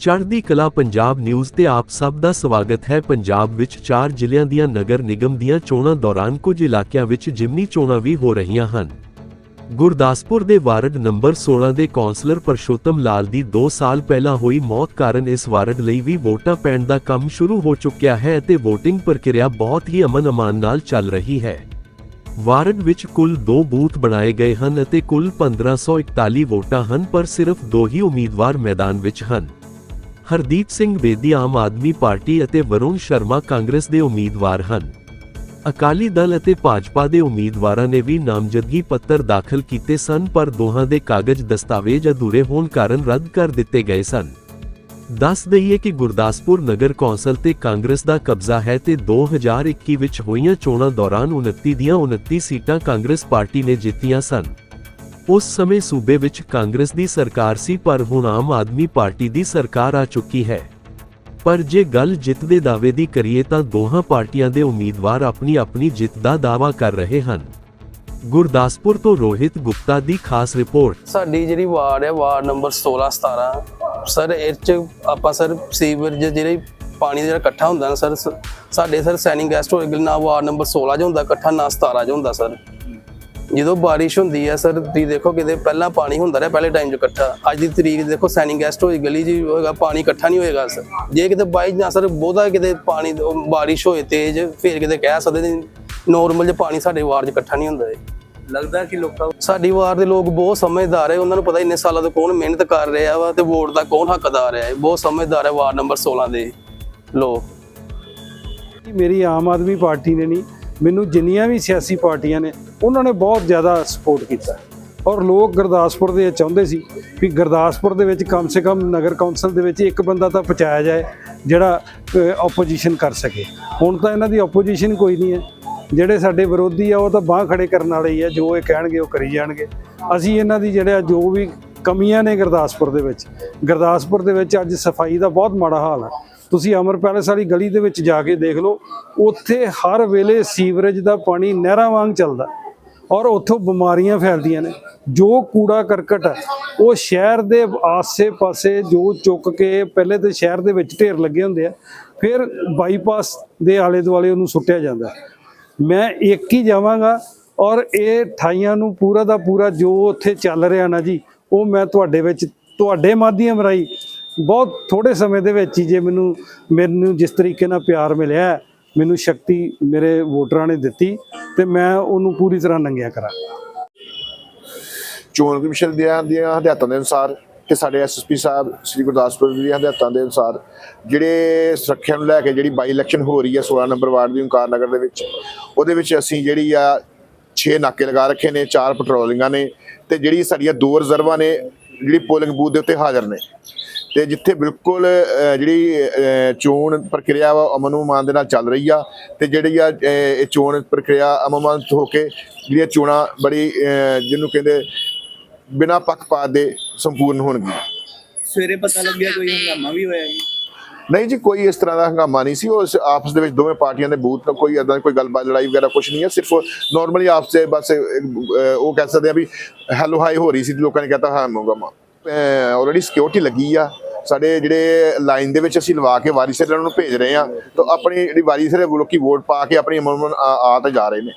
ਚੜ੍ਹਦੀ ਕਲਾ ਪੰਜਾਬ ਨਿਊਜ਼ ਤੇ ਆਪ ਸਭ ਦਾ ਸਵਾਗਤ ਹੈ। ਪੰਜਾਬ ਵਿੱਚ ਚਾਰ ਜ਼ਿਲ੍ਹਿਆਂ ਦੀਆਂ ਨਗਰ ਨਿਗਮ ਦੀਆਂ ਚੋਣਾਂ ਦੌਰਾਨ ਕੁਝ ਇਲਾਕਿਆਂ ਵਿੱਚ ਜਿਮਨੀ ਚੋਣਾਂ ਵੀ ਹੋ ਰਹੀਆਂ ਹਨ। ਗੁਰਦਾਸਪੁਰ ਦੇ ਵਾਰਡ ਨੰਬਰ 16 ਦੇ ਕੌਂਸਲਰ ਪਰਸ਼ੋਤਮ ਲਾਲ ਦੀ 2 ਸਾਲ ਪਹਿਲਾਂ ਹੋਈ ਮੌਤ ਕਾਰਨ ਇਸ ਵਾਰਡ ਲਈ ਵੀ ਵੋਟਾਂ ਪੈਣ ਦਾ ਕੰਮ ਸ਼ੁਰੂ ਹੋ ਚੁੱਕਿਆ ਹੈ ਅਤੇ VOTING ਪ੍ਰਕਿਰਿਆ ਬਹੁਤ ਹੀ ਅਮਨ ਅਮਾਨ ਨਾਲ ਚੱਲ ਰਹੀ ਹੈ। ਵਾਰਡ ਵਿੱਚ ਕੁੱਲ 2 ਬੂਥ ਬਣਾਏ ਗਏ ਹਨ ਅਤੇ ਕੁੱਲ 1541 ਵੋਟਾਂ ਹਨ, ਪਰ ਸਿਰਫ ਦੋ ਹੀ ਉਮੀਦਵਾਰ ਮੈਦਾਨ ਵਿੱਚ ਹਨ। ਹਰਦੀਪ ਸਿੰਘ ਬੇਦੀ ਆਮ ਆਦਮੀ ਪਾਰਟੀ ਅਤੇ ਵਰੁਣ ਸ਼ਰਮਾ ਕਾਂਗਰਸ ਦੇ ਉਮੀਦਵਾਰ ਹਨ। ਅਕਾਲੀ ਦਲ ਅਤੇ ਭਾਜਪਾ ਦੇ ਉਮੀਦਵਾਰਾਂ ਨੇ ਵੀ ਨਾਮਜ਼ਦਗੀ ਪੱਤਰ ਦਾਖਲ ਕੀਤੇ ਸਨ, ਪਰ ਦੋਹਾਂ ਦੇ ਕਾਗਜ਼ ਦਸਤਾਵੇਜ਼ ਅਧੂਰੇ ਹੋਣ ਕਾਰਨ ਰੱਦ ਕਰ ਦਿੱਤੇ ਗਏ ਸਨ। ਦੱਸ ਦਈਏ ਕਿ ਗੁਰਦਾਸਪੁਰ ਨਗਰ ਕੌਂਸਲ ਤੇ ਕਾਂਗਰਸ ਦਾ ਕਬਜ਼ਾ ਹੈ ਤੇ 2021 ਵਿੱਚ ਹੋਈਆਂ ਚੋਣਾਂ ਦੌਰਾਨ 29 ਦੀਆਂ 29 ਸੀਟਾਂ ਕਾਂਗਰਸ ਪਾਰਟੀ ਨੇ ਜਿੱਤੀਆਂ ਸਨ। ਉਸ ਸਮੇਂ ਸੂਬੇ ਵਿੱਚ ਕਾਂਗਰਸ ਦੀ ਸਰਕਾਰ ਸੀ, ਪਰ ਹੁਣ ਆਮ ਆਦਮੀ ਪਾਰਟੀ ਦੀ ਸਰਕਾਰ ਆ ਚੁੱਕੀ ਹੈ। ਪਰ ਜੇ ਗੱਲ ਜਿੱਤ ਦੇ ਦਾਅਵੇ ਦੀ ਕਰੀਏ ਤਾਂ ਦੋਹਾਂ ਪਾਰਟੀਆਂ ਦੇ ਉਮੀਦਵਾਰ ਆਪਣੀ ਆਪਣੀ ਜਿੱਤ ਦਾ ਦਾਅਵਾ ਕਰ ਰਹੇ ਹਨ। ਗੁਰਦਾਸਪੁਰ ਤੋਂ ਰੋਹਿਤ ਗੁਪਤਾ ਦੀ ਖਾਸ ਰਿਪੋਰਟ। ਸਾਡੀ ਜਿਹੜੀ ਵਾਰਡ ਹੈ, ਵਾਰਡ ਨੰਬਰ 16 17 ਸਰ, ਇਹ ਚ ਆਪਾਂ ਸਰ ਸੀਵਰੇਜ ਜਿਹੜੇ ਪਾਣੀ ਜਿਹੜਾ ਇਕੱਠਾ ਹੁੰਦਾ ਨਾ ਸਰ ਸਾਡੇ ਸਰ ਸੈਨਿੰਗ ਗੈਸਟ ਹੋਏਗੀ ਨਾ ਵਾਰਡ ਨੰਬਰ 16 ਚ ਹੁੰਦਾ, ਇਕੱਠਾ ਨਾ 17 ਚ ਹੁੰਦਾ ਸਰ। ਜਦੋਂ ਬਾਰਿਸ਼ ਹੁੰਦੀ ਹੈ ਸਰ ਤੁਸੀਂ ਦੇਖੋ ਕਿਤੇ ਪਹਿਲਾਂ ਪਾਣੀ ਹੁੰਦਾ ਰਿਹਾ ਪਹਿਲੇ ਟਾਈਮ 'ਚ ਇਕੱਠਾ। ਅੱਜ ਦੀ ਤਰੀਕ ਦੇਖੋ ਸੈਨਿੰਗ ਗੈਸਟ ਹੋਈ ਗਲੀ 'ਚ ਹੋਏਗਾ ਪਾਣੀ ਇਕੱਠਾ ਨਹੀਂ ਹੋਏਗਾ ਸਰ। ਜੇ ਕਿਤੇ ਬਾਈ ਜਾਂ ਸਰ ਬਹੁਤਾ ਕਿਤੇ ਪਾਣੀ ਬਾਰਿਸ਼ ਹੋਏ ਤੇਜ਼ ਫਿਰ ਕਿਤੇ ਕਹਿ ਸਕਦੇ ਨੋਰਮਲ ਜਿਹਾ ਪਾਣੀ ਸਾਡੇ ਵਾਰਡ 'ਚ ਇਕੱਠਾ ਨਹੀਂ ਹੁੰਦਾ ਲੱਗਦਾ ਕਿ ਲੋਕਾਂ ਸਾਡੀ ਵਾਰ ਦੇ ਲੋਕ ਬਹੁਤ ਸਮਝਦਾਰ ਹੈ ਉਹਨਾਂ ਨੂੰ ਪਤਾ ਇੰਨੇ ਸਾਲਾਂ ਤੋਂ ਕੌਣ ਮਿਹਨਤ ਕਰ ਰਿਹਾ ਵਾ ਤੇ ਵੋਟ ਦਾ ਕੌਣ ਹੱਕਦਾਰ ਹੈ ਬਹੁਤ ਸਮਝਦਾਰ ਹੈ ਵਾਰਡ ਨੰਬਰ 16 ਦੇ। ਲੋਕ ਮੇਰੀ ਆਮ ਆਦਮੀ ਪਾਰਟੀ ਨੇ ਨਹੀਂ ਮੈਨੂੰ ਜਿੰਨੀਆਂ ਵੀ ਸਿਆਸੀ ਪਾਰਟੀਆਂ ਨੇ, ਉਹਨਾਂ ਨੇ ਬਹੁਤ ਜ਼ਿਆਦਾ ਸਪੋਰਟ ਕੀਤਾ। ਔਰ ਲੋਕ ਗੁਰਦਾਸਪੁਰ ਦੇ ਚਾਹੁੰਦੇ ਸੀ ਵੀ ਗੁਰਦਾਸਪੁਰ ਦੇ ਵਿੱਚ ਕਮ ਸੇ ਕਮ ਨਗਰ ਕੌਂਸਲ ਦੇ ਵਿੱਚ ਇੱਕ ਬੰਦਾ ਤਾਂ ਪਹੁੰਚਾਇਆ ਜਾਏ, ਜਿਹੜਾ ਆਪੋਜੀਸ਼ਨ ਕਰ ਸਕੇ। ਹੁਣ ਤਾਂ ਇਹਨਾਂ ਦੀ ਆਪੋਜੀਸ਼ਨ ਕੋਈ ਨਹੀਂ ਹੈ। ਜਿਹੜੇ ਸਾਡੇ ਵਿਰੋਧੀ ਆ, ਉਹ ਤਾਂ ਬਾਹ ਖੜੇ ਕਰਨ ਵਾਲੇ ਹੀ ਆ, ਜੋ ਇਹ ਕਹਿਣਗੇ, ਉਹ ਕਰੀ ਜਾਣਗੇ। ਅਸੀਂ ਇਹਨਾਂ ਦੀ ਜਿਹੜਾ ਜੋ ਵੀ ਕਮੀਆਂ ਨੇ ਗੁਰਦਾਸਪੁਰ ਦੇ ਵਿੱਚ, ਗੁਰਦਾਸਪੁਰ ਦੇ ਵਿੱਚ ਅੱਜ ਸਫ਼ਾਈ ਦਾ ਬਹੁਤ ਮਾੜਾ ਹਾਲ ਹੈ ਤੁਸੀਂ ਅਮਰ ਪੈਲੇਸ ਵਾਲੀ ਗਲੀ ਦੇ ਵਿੱਚ ਜਾ ਕੇ ਦੇਖ ਲਓ, ਉੱਥੇ ਹਰ ਵੇਲੇ ਸੀਵਰੇਜ ਦਾ ਪਾਣੀ ਨਹਿਰਾਂ ਵਾਂਗ ਚੱਲਦਾ। ਔਰ ਉੱਥੋਂ ਬਿਮਾਰੀਆਂ ਫੈਲਦੀਆਂ ਨੇ। ਜੋ ਕੂੜਾ ਕਰਕਟ ਹੈ, ਉਹ ਸ਼ਹਿਰ ਦੇ ਆਸੇ-ਪਾਸੇ ਜੋ ਚੁੱਕ ਕੇ ਪਹਿਲੇ ਤੇ ਸ਼ਹਿਰ ਦੇ ਵਿੱਚ ਢੇਰ ਲੱਗੇ ਹੁੰਦੇ ਆ, ਫਿਰ ਬਾਈਪਾਸ ਦੇ ਆਲੇ ਦੁਆਲੇ ਉਹਨੂੰ ਸੁੱਟਿਆ ਜਾਂਦਾ ਮੈਂ ਇੱਕ ਹੀ ਜਾਵਾਂਗਾ ਔਰ ਇਹ ਠਾਈਆਂ ਨੂੰ ਪੂਰਾ ਦਾ ਪੂਰਾ ਜੋ ਉੱਥੇ ਚੱਲ ਰਿਹਾ ਨਾ ਜੀ, ਉਹ ਮੈਂ ਤੁਹਾਡੇ ਵਿੱਚ, ਤੁਹਾਡੇ ਮਾਧਿਅਮ ਰਾਹੀਂ ਬਹੁਤ ਥੋੜੇ ਸਮੇਂ ਦੇ ਵਿੱਚ ਹੀ ਜੇ ਮੈਨੂੰ ਮੈਨੂੰ ਜਿਸ ਤਰੀਕੇ ਨਾਲ ਪਿਆਰ ਮਿਲਿਆ, ਮੈਨੂੰ ਸ਼ਕਤੀ ਮੇਰੇ ਵੋਟਰਾਂ ਨੇ ਦਿੱਤੀ ਤੇ ਮੈਂ ਉਹਨੂੰ ਪੂਰੀ ਤਰ੍ਹਾਂ ਨੰਗਿਆ ਕਰਾਂ। ਚੋਣ ਕਮਿਸ਼ਨ ਦੀਆਂ ਦੀਆਂ ਹਦਾਇਤਾਂ ਦੇ ਅਨੁਸਾਰ ਤੇ ਸਾਡੇ ਐਸਐਸਪੀ ਸਾਹਿਬ, ਸ੍ਰੀ ਗੁਰਦਾਸਪੁਰ ਦੀਆਂ ਹਦਾਇਤਾਂ ਦੇ ਅਨੁਸਾਰ ਜਿਹੜੇ ਸੁਰੱਖਿਆ ਨੂੰ ਲੈ ਕੇ ਜਿਹੜੀ ਬਾਈ ਇਲੈਕਸ਼ਨ ਹੋ ਰਹੀ ਹੈ 16 ਨੰਬਰ ਵਾਰਡ ਦੀ ਓਂਕਾਰ ਨਗਰ ਦੇ ਵਿੱਚ, ਉਹਦੇ ਵਿੱਚ ਅਸੀਂ ਜਿਹੜੀ ਆ 6 ਨਾਕੇ ਲਗਾ ਰੱਖੇ ਨੇ, ਚਾਰ ਪੈਟਰੋਲਿੰਗਾਂ ਨੇ ਤੇ ਜਿਹੜੀ ਸਾਡੀਆਂ ਦੋ ਰਿਜ਼ਰਵਾਂ ਨੇ, ਜਿਹੜੀ ਪੋਲਿੰਗ ਬੂਥ ਦੇ ਉੱਤੇ ਹਾਜ਼ਰ ਨੇ। ਤੇ ਜਿੱਥੇ ਬਿਲਕੁਲ ਜਿਹੜੀ ਚੋਣ ਪ੍ਰਕਿਰਿਆ ਵਾ ਅਮਨ ਮਾਨ ਦੇ ਨਾਲ ਚੱਲ ਰਹੀ ਆ ਤੇ ਜਿਹੜੀ ਆ ਇਹ ਚੋਣ ਪ੍ਰਕਿਰਿਆ ਅਮਨ ਹੋ ਕੇ ਜਿਹੜੀਆਂ ਚੋਣਾਂ ਬੜੀ ਜਿਹਨੂੰ ਕਹਿੰਦੇ ਬਿਨਾਂ ਪੱਖਪਾਤ ਦੇ ਸੰਪੂਰਨ ਹੋਣਗੀਆਂ। ਸਵੇਰੇ ਪਤਾ ਲੱਗਿਆ ਕੋਈ ਹੰਗਾਮਾ ਵੀ ਹੋਇਆ ਜੀ? ਨਹੀਂ ਜੀ ਕੋਈ ਇਸ ਤਰ੍ਹਾਂ ਦਾ ਹੰਗਾਮਾ ਨਹੀਂ ਸੀ। ਉਹ ਇਸ ਆਪਸ ਦੇ ਵਿੱਚ ਦੋਵੇਂ ਪਾਰਟੀਆਂ ਦੇ ਬੂਥ ਤੋਂ ਕੋਈ ਏਦਾਂ ਦੀ ਕੋਈ ਗੱਲਬਾਤ ਲੜਾਈ ਵਗੈਰਾ ਕੁਝ ਨਹੀਂ ਹੈ ਸਿਰਫ ਨਾਰਮਲੀ ਆਪਸ ਦੇ ਬਸ ਉਹ ਕਹਿ ਸਕਦੇ ਆ ਵੀ ਹੈਲੋ ਹਾਈ ਹੋ ਰਹੀ ਸੀ ਲੋਕਾਂ ਨੇ ਕਹਤਾ ਹਾਂ ਹੰਗਾਮਾ। ਆਲਰੇਡੀ ਸਿਕਿਉਰਿਟੀ ਲੱਗੀ ਆ। ਸਾਡੇ ਜਿਹੜੇ ਲਾਈਨ ਦੇ ਵਿੱਚ ਅਸੀਂ ਲਵਾ ਕੇ ਵਾਰੀ ਸਿਰ ਨੂੰ ਭੇਜ ਰਹੇ ਆ, ਤਾਂ ਆਪਣੀ ਜਿਹੜੀ ਵਾਰੀ ਸਿਰ ਲੋਕੀ ਵੋਟ ਪਾ ਕੇ ਆਪਣੀ ਅਮਨ ਆ ਆ ਤਾਂ ਜਾ ਰਹੇ ਨੇ।